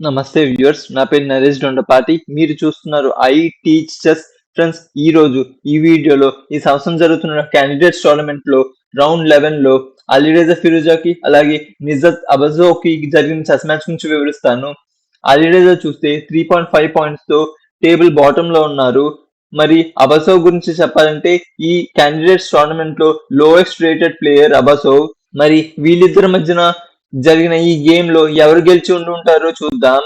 నమస్తే వ్యూవర్స్ నా పేరు నరేష్ దొండపాటి. మీరు చూస్తున్నారు ఐ టీచ్ ఫ్రెండ్స్. ఈ రోజు ఈ వీడియోలో ఈ సంవత్సరం జరుగుతున్న క్యాండిడేట్స్ టోర్నమెంట్లో రౌండ్ లెవెన్లో అలీరేజా ఫిరోజాకి అలాగే నిజత్ అబజోకి జరిగిన చెస్ మ్యాచ్ గురించి వివరిస్తాను. అలీరేజా చూస్తే త్రీ పాయింట్ ఫైవ్ పాయింట్స్తో టేబుల్ బాటమ్లో ఉన్నారు. మరి అబసో గురించి చెప్పాలంటే ఈ క్యాండిడేట్స్ టోర్నమెంట్లో లోయెస్ట్ రేటెడ్ ప్లేయర్ అబసో మరి వీళ్ళిద్దరి మధ్యన జరిగిన ఈ గేమ్లో ఎవరు గెలిచి ఉండి ఉంటారో చూద్దాం.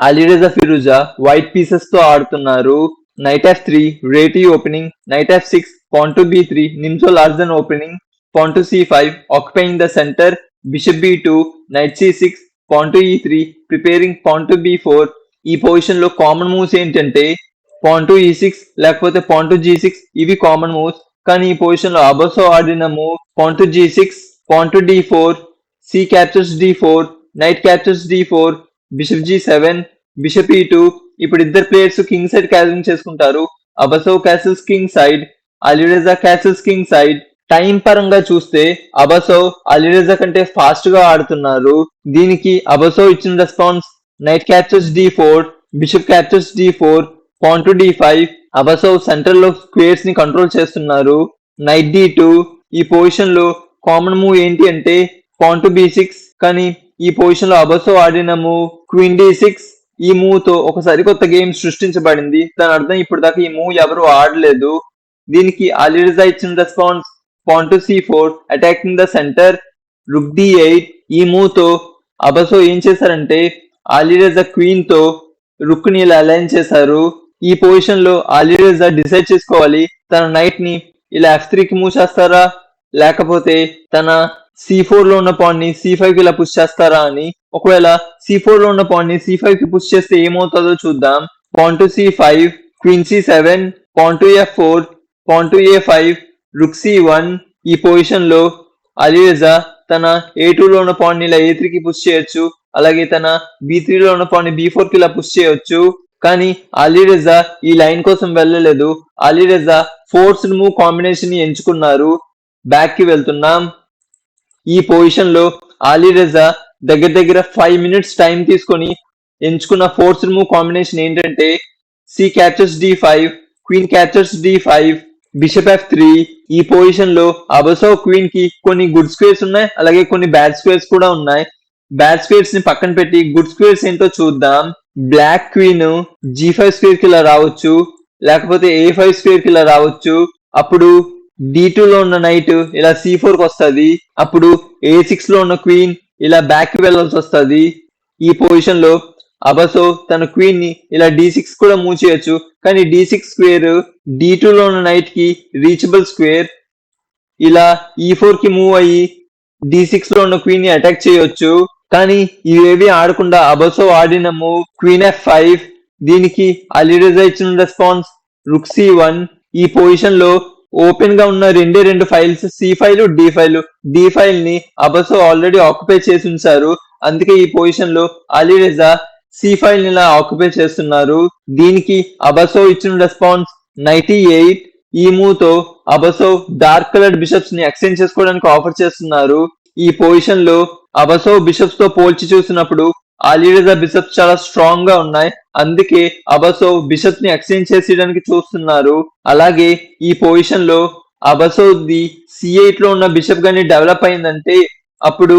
అలీరేజా ఫిరుజా వైట్ పీసెస్తో ఆడుతున్నారు. Knight f three Reti opening knight f six pawn to b three Nimzo Larsen opening pawn to c five occupying the centre bishop b two knight c six pawn to e three preparing pawn to b four ఈ పొజిషన్లో common moves ఏంటంటే pant e six లేకపోతే pant g six ఇవి common moves కానీ ఈ పొజిషన్లో Abasov ఆడిన move pawn to g six pawn to d four c captures d four knight captures d four bishop g seven bishop e two ఇప్పుడు ఇద్దరు players king side castle చేసుకుంటారు Abasov castles king side Alireza castles king side time పరంగా చూస్తే అబసో అలిరేజా కంటే ఫాస్ట్గా ఆడుతున్నారు దీనికి అబసో ఇచ్చిన response knight captures d four bishop captures d four pawn to d five Abasov సెంటర్లో స్క్వేర్స్ని కంట్రోల్ చేస్తున్నారు నైట్ డి టూ ఈ పొజిషన్లో కామన్ మూవ్ ఏంటి అంటే పాన్ టు బి సిక్స్ కానీ ఈ పొజిషన్లో అబసో ఆడిన మూవ్ క్వీన్ డి సిక్స్ ఈ మూవ్తో ఒక సరికొత్త గేమ్ సృష్టించబడింది. దాని అర్థం ఇప్పుడు దాకా ఈ మూవ్ ఎవరు ఆడలేదు. దీనికి అలిరిజా ఇచ్చిన response to c four attacking the centre rook d eight ఈ మూవ్తో అబసో ఏం చేశారంటే అలిరేజా క్వీన్తో రుక్ని ఇలా అలైన్ చేశారు. ఈ పొజిషన్లో అలిరేజా డిసైడ్ చేసుకోవాలి. తన నైట్ని ఇలా ఎఫ్ త్రీ కి మూవ్ చేస్తారా లేకపోతే తన సి ఫోర్లో ఉన్న పాయింట్ని సి ఫైవ్కి ఇలా పుష్ చేస్తారా అని. ఒకవేళ సి ఫోర్లో ఉన్న పాయింట్ని సి ఫైవ్కి పుష్ చేస్తే ఏమవుతుందో చూద్దాం. Pawn to c five queen c seven pawn to f four pawn to a five rook c one ఈ పొజిషన్లో అలిరేజా తన ఏ లో ఉన్న పాయింట్ని ఇలా ఏ త్రీ కి పుష్ చేయొచ్చు. అలాగే తన బి త్రీ లో ఉన్న పాయింట్ని బి ఫోర్కి ఇలా పుష్ చేయొచ్చు. కానీ అలీరజా ఈ లైన్ కోసం వెళ్ళలేదు. అలీరజా ఫోర్స్ మూవ్ కాంబినేషన్ని ఎంచుకున్నారు. బ్యాక్కి వెళ్తున్నాం. ఈ పొజిషన్లో అలీరెజా దగ్గర దగ్గర ఫైవ్ మినిట్స్ టైం తీసుకొని ఎంచుకున్న ఫోర్స్ మూవ్ కాంబినేషన్ ఏంటంటే c captures d five queen captures d five bishop f three ఈ పొజిషన్లో అబసో క్వీన్కి కొన్ని గుడ్ స్క్వేర్స్ ఉన్నాయి అలాగే కొన్ని బ్యాడ్ స్క్వేర్స్ కూడా ఉన్నాయి. బ్యాడ్ స్క్వేర్స్ని పక్కన పెట్టి గుడ్ స్క్వేర్స్ ఏంటో చూద్దాం. బ్లాక్ క్వీన్ జీ ఫైవ్ స్క్వేర్కి ఇలా రావచ్చు లేకపోతే ఏ ఫైవ్ స్క్వేర్కి ఇలా రావచ్చు. అప్పుడు డి లో ఉన్న నైట్ ఇలా సి ఫోర్కి వస్తుంది. అప్పుడు ఏ సిక్స్లో ఉన్న క్వీన్ ఇలా బ్యాక్ వెళ్ళాల్సి వస్తుంది. ఈ పొజిషన్లో అబసో తన క్వీన్ని ఇలా డి సిక్స్ కూడా మూవ్ చేయొచ్చు కానీ డి సిక్స్ స్క్వేర్ డి టూలో ఉన్న నైట్కి రీచబుల్ స్క్వేర్ ఇలా ఈ ఫోర్కి మూవ్ అయ్యి డి సిక్స్లో ఉన్న క్వీన్ e ని అటాక్ చేయొచ్చు. కానీ ఇవేవి ఆడకుండా అబసో ఆడిన మూవ్ క్వీన్ ఎఫ్ ఫైవ్ దీనికి అలిరేజా ఇచ్చిన రెస్పాన్స్ రుక్సీ వన్ ఈ పొజిషన్లో ఓపెన్గా ఉన్న రెండే రెండు files c file d file d ఫైల్ని అబసో ఆల్రెడీ ఆక్యుపై చేసి ఉంచారు. అందుకే ఈ పొజిషన్లో అలిరేజా సి ఫైల్ని ఇలా ఆక్యుపై చేస్తున్నారు. దీనికి అబసో ఇచ్చిన రెస్పాన్స్ నైన్టీ ఎయిట్ ఈ మూవ్తో అబసో డార్క్ కలర్డ్ బిషప్స్ని ఎక్స్చేంజ్ చేసుకోవడానికి ఆఫర్ చేస్తున్నారు. ఈ పొజిషన్లో అబసో బిషప్స్తో పోల్చి చూసినప్పుడు అలీరజా బిషప్స్ చాలా స్ట్రాంగ్గా ఉన్నాయి. అందుకే అబసో బిషప్ని ఎక్స్చేంజ్ చేసేయడానికి చూస్తున్నారు. అలాగే ఈ పొజిషన్లో అబసో ది సి ఎయిట్లో ఉన్న బిషప్ గాని డెవలప్ అయిందంటే అప్పుడు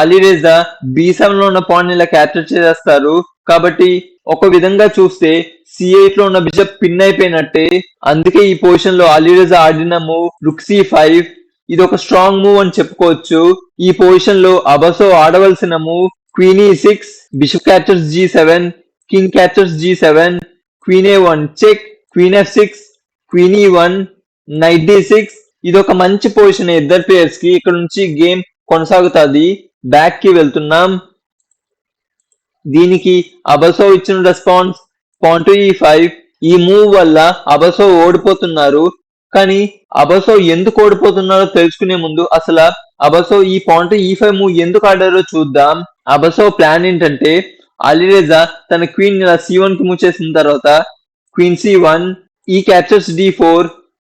అలీరేజా బి సెవెన్లో ఉన్న పాయింట్ ఇలా క్యాప్చర్ చేసేస్తారు. కాబట్టి ఒక విధంగా చూస్తే సి ఎయిట్లో ఉన్న బిషప్ పిన్ అయిపోయినట్టే. అందుకే ఈ పొజిషన్లో అలీరేజా ఆడిన మూవ్ రుక్సి ఫైవ్ ఇది ఒక స్ట్రాంగ్ మూవ్ అని చెప్పుకోవచ్చు. ఈ పొజిషన్లో Abasov ఆడవలసిన move queen e six bishop captures g seven king captures g seven queen a one check queen f six queen e one knight d six ఇది ఒక మంచి పొజిషన్ ఇద్దరు ప్లేయర్స్కి. ఇక్కడ నుంచి గేమ్ కొనసాగుతుంది. బ్యాక్కి వెళ్తున్నాం. దీనికి అబసో ఇచ్చిన response point e e five ఈ మూవ్ వల్ల అబసో ఓడిపోతున్నారు. కానీ అబసో ఎందుకు ఓడిపోతున్నారో తెలుసుకునే ముందు అసలు అబసో ఈ పాయింట్ ఈ ఫైవ్ మూవ్ ఎందుకు ఆడారో చూద్దాం. ఆ అబసో ప్లాన్ ఏంటంటే అలిరేజా తన క్వీన్ ఇలా సి వన్కి మూవ్ తర్వాత queen c one e captures d four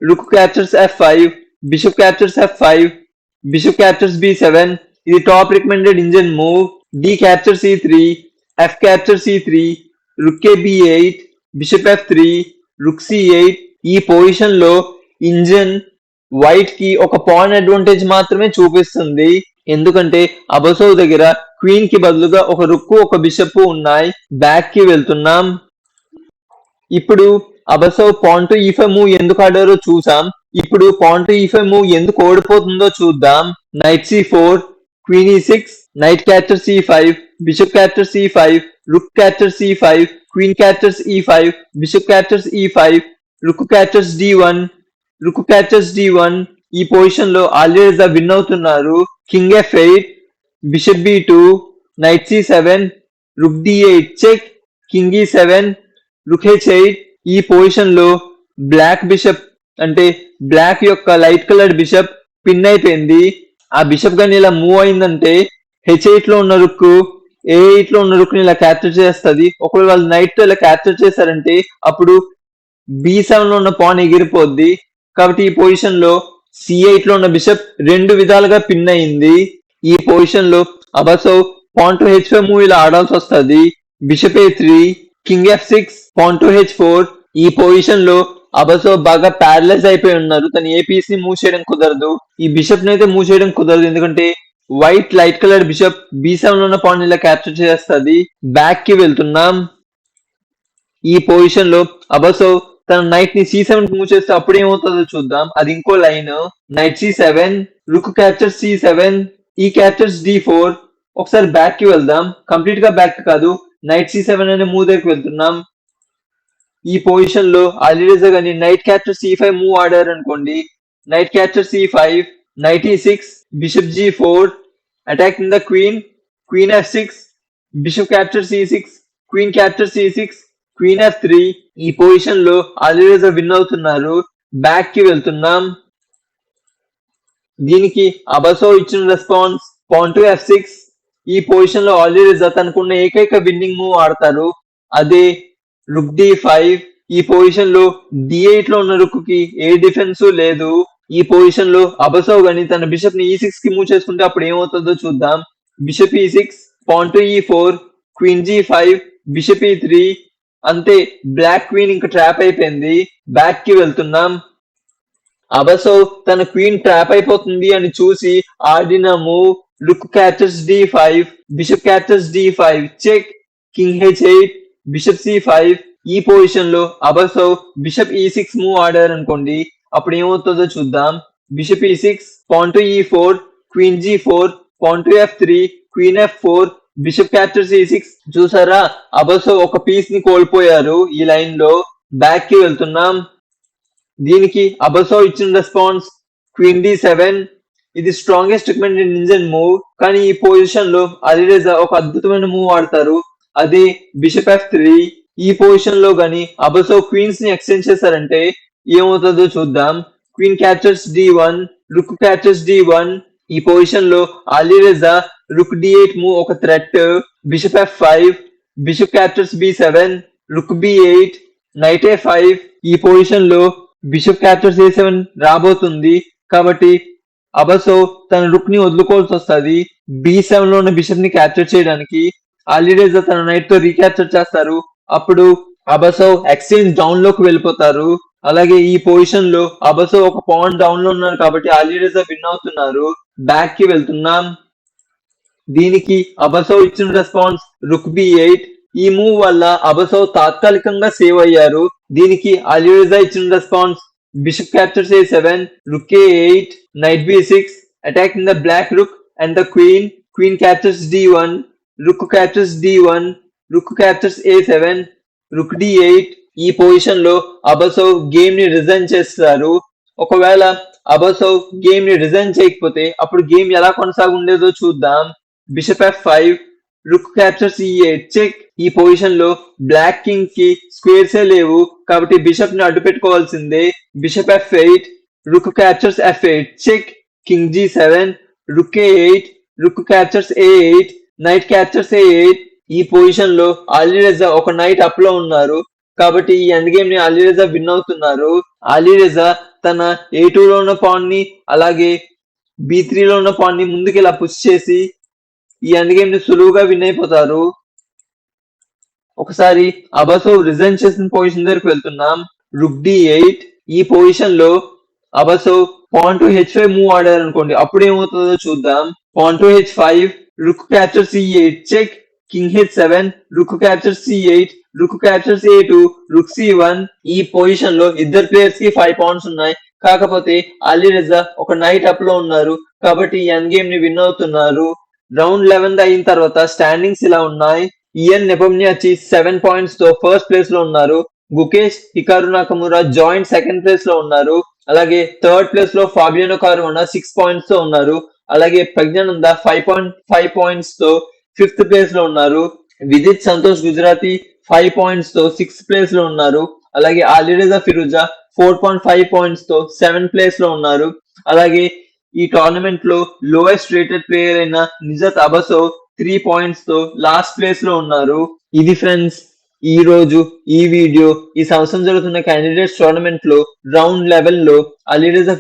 rook captures f five bishop captures f five bishop captures b seven ఇది top recommended engine move d capture c three f capture c three rook b eight bishop f three rook c eight ఈ పొజిషన్లో engine వైట్కి ఒక pan advantage మాత్రమే చూపిస్తుంది. ఎందుకంటే అబసౌ దగ్గర క్వీన్కి బదులుగా ఒక రుక్కు ఒక బిషప్ ఉన్నాయి. బ్యాక్కి వెళ్తున్నాం. ఇప్పుడు అబసౌ పాంటూ ఈఫెము మూవ్ ఎందుకు ఆడారో చూసాం. ఇప్పుడు పాంటు ఈఫెము మూవ్ ఎందుకు ఓడిపోతుందో చూద్దాం. Knight c four queen e six knight capture c five bishop capture c five rook capture c five queen captures e five bishop captures e five rook captures d one rook captures d one ఈ పొజిషన్లో already win అవుతున్నారు. King f eight bishop b two knight c seven rook d eight check king e seven rook h eight ఈ పొజిషన్లో black bishop అంటే black యొక్క light colour bishop pin అయిపోయింది. ఆ bishop గాని ఇలా మూవ్ అయిందంటే హెచ్ ఎయిట్లో ఉన్న రుక్ ఏ ఎయిట్లో ఉన్న రుక్ని ఇలా క్యాప్చర్ చేస్తుంది. ఒకవేళ వాళ్ళు నైట్తో ఇలా క్యాప్చర్ చేశారంటే అప్పుడు బి సెవెన్లో ఉన్న పాన్ ఎగిరిపోద్ది. కాబట్టి ఈ పొజిషన్లో సి ఎయిట్లో ఉన్న బిషప్ రెండు విధాలుగా పిన్ అయింది. ఈ పొజిషన్లో Abasov pawn to h five move ఇలా ఆడాల్సి వస్తుంది. Bishop a three king f six pawn to h four ఈ పొజిషన్లో అబసో బాగా ప్యారలైజ్ అయిపోయి ఉన్నారు. తను ఏ పీస్ని మూవ్ చేయడం కుదరదు. ఈ బిషప్ని అయితే మూవ్ చేయడం కుదరదు. ఎందుకంటే white light colour bishop b సెవెన్లో ఉన్న పాయింట్ ఇలా క్యాప్చర్ చేస్తుంది బ్యాక్కి వెళ్తున్నాం. ఈ పొజిషన్లో అబసో తన నైట్ని సి సెవెన్ మూవ్ చేస్తే అప్పుడు ఏమవుతుందో చూద్దాం. అది ఇంకో line knight c seven rook capture c seven e captures d four ఒకసారి బ్యాక్కి వెళ్దాం. కంప్లీట్గా బ్యాక్ కాదు. నైట్ సి సెవెన్ అనే మూవ్ దగ్గరికి వెళ్తున్నాం. ఈ పొజిషన్లో అలీరేజా గాని knight capture c five move ఆడారు అనుకోండి. Knight capture c five knight e six bishop g four attacking the queen queen f six bishop capture c six queen capture c six queen f three ఈ పొజిషన్లో always win అవుతున్నారు. బ్యాక్కి వెళ్తున్నాం. దీనికి అబసో ఇచ్చిన response pawn to f six ఈ పొజిషన్లో already తనకున్న ఏకైక విన్నింగ్ మూవ్ ఆడతారు. అదే రుక్ డి ఫైవ్ ఈ పొజిషన్లో డి ఎయిట్లో ఉన్న రుక్కి ఏ డిఫెన్స్ లేదు. ఈ పొజిషన్లో అబసో గాని తన బిషప్ని e ఈ సిక్స్కి మూవ్ చేసుకుంటే అప్పుడు ఏమవుతుందో చూద్దాం. Bishop e six pawn to e four queen g five bishop e three అంతే బ్లాక్ క్వీన్ ఇంకా ట్రాప్ అయిపోయింది. బ్యాక్కి వెళ్తున్నాం. అబసో తన క్వీన్ ట్రాప్ అయిపోతుంది అని చూసి ఆడిన move rook captures d five bishop captures d five check king h eight bishop c five ఈ పొజిషన్లో Abasov bishop e six move ఆడారు అనుకోండి. అప్పుడు ఏమవుతుందో చూద్దాం. Bishop e six pawn e four queen g four pawn f three queen f four bishop capture c six చూసారా? Abasov ఒక పీస్ని కోల్పోయారు ఈ లైన్లో. బ్యాక్కి వెళ్తున్నాం. దీనికి అబసో ఇచ్చిన రెస్పాన్స్ క్వీన్ డి సెవెన్ ఇది స్ట్రాంగెస్ట్ రికమెండెడ్ ఇంజన్ మూవ్ కానీ ఈ పొజిషన్లో అలీరేజా ఒక అద్భుతమైన మూవ్ ఆడతారు. అది బిషప్ ఎఫ్ త్రీ ఈ పొజిషన్లో గాని అబసో క్వీన్స్ని ఎక్స్చేంజ్ చేశారంటే ఏమవుతుందో చూద్దాం. Queen captures d one rook captures d one ఈ పొజిషన్లో Alireza rook d eight move ఒక threat bishop f five bishop captures b seven rook b eight knight a five. ఈ పొజిషన్లో బిషప్ క్యాప్చర్స్ ఏ సెవెన్ రాబోతుంది. కాబట్టి అబసో తన రుక్ని వదులుకోవాల్సి వస్తుంది. బి సెవెన్లో ఉన్న బిషప్ని క్యాప్చర్ చేయడానికి అలీరేజా తన నైట్తో రీక్యాప్చర్ చేస్తారు. అప్పుడు అబసో ఎక్స్చేంజ్ డౌన్లోకి వెళ్ళిపోతారు. అలాగే ఈ పొజిషన్లో అబసో ఒక పాయింట్ డౌన్లో ఉన్నారు కాబట్టి అలీరేజా విన్ అవుతున్నారు. బ్యాక్కి వెళ్తున్నాం. దీనికి అబసో ఇచ్చిన రెస్పాన్స్ రుక్ బి ఎయిట్ ఈ మూవ్ వల్ల అబసో తాత్కాలికంగా సేవ్ అయ్యారు. దీనికి అలీరేజా ఇచ్చిన response bishop captures a seven rook a eight knight b six attacking the black rook and the queen queen captures d one rook captures d one rook captures a seven rook d eight ఈ పొజిషన్లో అబసో గేమ్ని resign చేస్తారు. ఒకవేళ అబసౌ గేమ్ని resign చేయకపోతే అప్పుడు game ఎలా కొనసాగుండేదో చూద్దాం. Bishop F five rook captures E eight check. ఈ పొజిషన్లో బ్లాక్ కింగ్కి స్క్వేర్సే లేవు కాబట్టి బిషప్ని అడ్డు పెట్టుకోవాల్సిందే bishop f eight rook captures f eight check. King g seven rook a eight rook captures a eight knight captures a eight. ఈ పొజిషన్లో ఆల్రెడీ ఒక నైట్ అప్లో ఉన్నారు. కాబట్టి ఈ ఎండ్ గేమ్ని అలీరజా విన్ అవుతున్నారు. అలీరజా తన ఏ టూలో ఉన్న పాన్ని అలాగే బి త్రీలో ఉన్న పాన్ని ముందుకు ఇలా పుష్ చేసి ఈ ఎండ్ గేమ్ని సులువుగా విన్ అయిపోతారు. ఒకసారి అబసో రిజైన్ చేసిన పొజిషన్ దగ్గరికి వెళ్తున్నాం. రుక్ డి ఎయిట్ ఈ పొజిషన్లో Abasov pawn to h five move ఆడారు అనుకోండి అప్పుడు ఏమవుతుందో చూద్దాం. Pawn to h five rook capture c eight check king h seven rook capture c eight rook capture c two rook c one. ఈ పొజిషన్లో ఇద్దరు ప్లేయర్స్కి ఫైవ్ పాయింట్స్ ఉన్నాయి. కాకపోతే అలీ రిజా ఒక నైట్ అప్లో ఉన్నారు. కాబట్టి ఎన్ గేమ్ని విన్ అవుతున్నారు. రౌండ్ లెవెన్ అయిన తర్వాత స్టాండింగ్స్ ఇలా ఉన్నాయి. ఇయన్ నెపమ్ని వచ్చి సెవెన్ పాయింట్స్తో ఫస్ట్ ప్లేస్లో ఉన్నారు. Gukesh Hikaru Nakamura joint second ప్లేస్లో ఉన్నారు. అలాగే థర్డ్ ప్లేస్లో ఫాబియానో ఉన్న సిక్స్ పాయింట్స్తో ఉన్నారు. అలాగే ప్రజ్ఞానంద ఫైవ్ పాయింట్ ఫైవ్ పాయింట్స్తో ఫిఫ్త్ ప్లేస్లో ఉన్నారు. విదిత్ సంతోష్ గుజరాతీ ఫైవ్ పాయింట్స్తో సిక్స్ ప్లేస్లో ఉన్నారు. అలాగే Alireza Firouzja four point five పాయింట్స్తో seven ప్లేస్లో ఉన్నారు. అలాగే ఈ టోర్నమెంట్లో లోయెస్ట్ రేటెడ్ ప్లేయర్ అయిన నిజత్ అబసో త్రీ పాయింట్స్తో లాస్ట్ ప్లేస్లో ఉన్నారు. ఇది ఫ్రెండ్స్ ఈ రోజు ఈ వీడియో ఈ సంవత్సరం జరుగుతున్న క్యాండిడేట్స్ టోర్నమెంట్లో రౌండ్ లెవెల్లో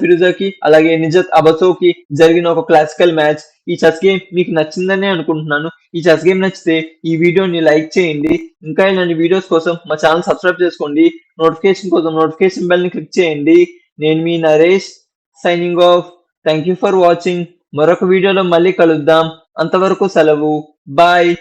ఫిరుజాకి అలాగే నిజత్ అబసోకి జరిగిన ఒక క్లాసికల్ మ్యాచ్ ఈ చెస్ గేమ్ మీకు నచ్చిందని అనుకుంటున్నాను. ఈ చెస్ గేమ్ నచ్చితే ఈ వీడియోని లైక్ చేయండి. ఇంకా ఇలాంటి వీడియోస్ కోసం మా ఛానల్ సబ్స్క్రైబ్ చేసుకోండి. నోటిఫికేషన్ కోసం నోటిఫికేషన్ బెల్ని క్లిక్ చేయండి. నేను మీ Naresh signing off thank you for watching మరొక వీడియోలో మళ్ళీ కలుద్దాం. అంతవరకు సెలవు. బాయ్